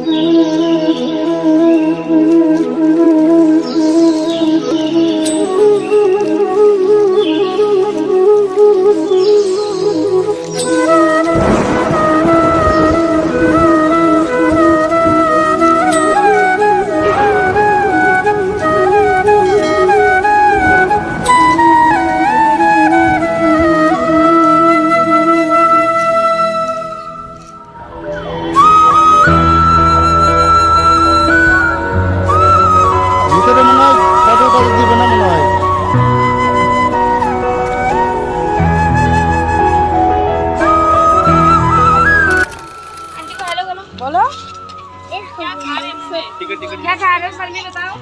ভিতরে खा रहे हैं क्या खा रहे हो सर भी बताओ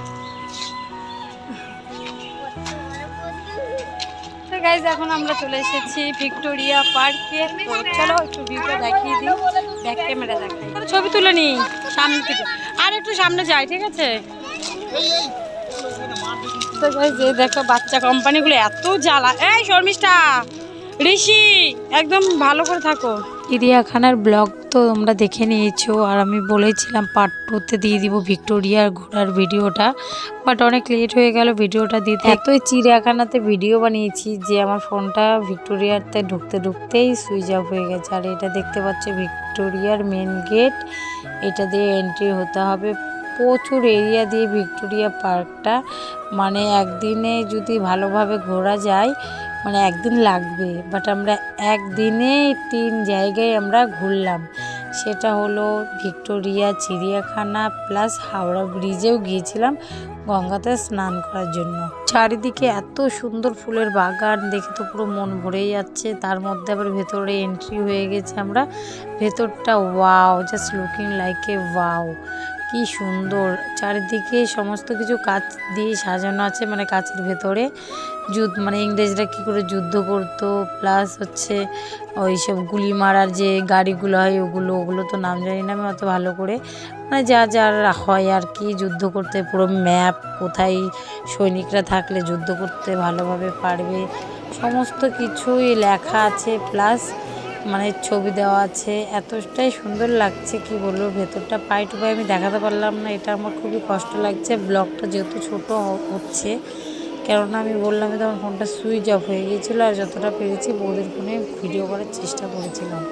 তো গাইজ এখন আমরা চলে এসেছি ভিক্টোরিয়া পার্কে তো চলো একটু ভিউটা দেখিয়ে দিই ব্যাক ক্যামেরা দেখাই চলো, ছবি তুলে নিই সামনে থেকে আর একটু সামনে যাই ঠিক আছে তো গাইজ এই দেখো বাচ্চা কোম্পানিগুলো এত জ্বালা এই শর্মিষ্ঠা ঋষি একদম ভালো করে থাকো চিড়িয়াখানার ব্লগ তো তোমরা দেখে নিয়েছো আর আমি বলেছিলাম পার্ট টুতে দিয়ে দিব ভিক্টোরিয়ার ঘোরার ভিডিওটা বাট অনেক লেট হয়ে গেল ভিডিওটা দিতে। এতই চিড়িয়াখানাতে ভিডিও বানিয়েছি যে আমার ফোনটা ভিক্টোরিয়াতে ঢুকতে ঢুকতেই সুইচ অফ হয়ে গেছে। আর এটা দেখতে পাচ্ছ ভিক্টোরিয়ার মেন গেট এটা দিয়ে এন্ট্রি হতে হবে। প্রচুর এরিয়া দিয়ে ভিক্টোরিয়া পার্কটা মানে একদিনে যদি ভালোভাবে ঘোরা যায় মানে একদিন লাগবে বাট আমরা একদিনে তিন জায়গায় আমরা ঘুরলাম। সেটা হলো ভিক্টোরিয়া, চিড়িয়াখানা প্লাস হাওড়া ব্রিজেও গিয়েছিলাম গঙ্গাতে স্নান করার জন্য। চারিদিকে এত সুন্দর ফুলের বাগান, দেখে তো পুরো মন ভরে যাচ্ছে। তার মধ্যে আবার ভেতরে এন্ট্রি হয়ে গেছে আমরা। ভেতরটা wow just looking like a wow কি সুন্দর। চারিদিকে সমস্ত কিছু কাচ দিয়ে সাজানো আছে মানে কাচের ভেতরে। যুদ্ধ মানে ইংরেজরা কী করে যুদ্ধ করতো প্লাস হচ্ছে ওই সব গুলি মারার যে গাড়িগুলো হয়, ওগুলো ওগুলো তো নাম জানি না আমি অত ভালো করে। মানে যা যার হয় আর কি, যুদ্ধ করতে পুরো ম্যাপ কোথায় সৈনিকরা থাকলে যুদ্ধ করতে ভালোভাবে পারবে। সমস্ত কিছুই লেখা আছে প্লাস মানে ছবি দেওয়া আছে, এতটাই সুন্দর লাগছে, কি বলব, ভেতরটা পাই টু পাই আমি দেখাতে পারলাম না, এটা আমার খুবই কষ্ট লাগছে, ব্লগটা যেহেতু ছোট হচ্ছে, কেননা আমি বললাম যে আমার ফোনটা সুইচ অফ হয়ে গিয়েছিল আর যতটা পেরেছি বৌদের ফোনে ভিডিও করার চেষ্টা করেছিলাম।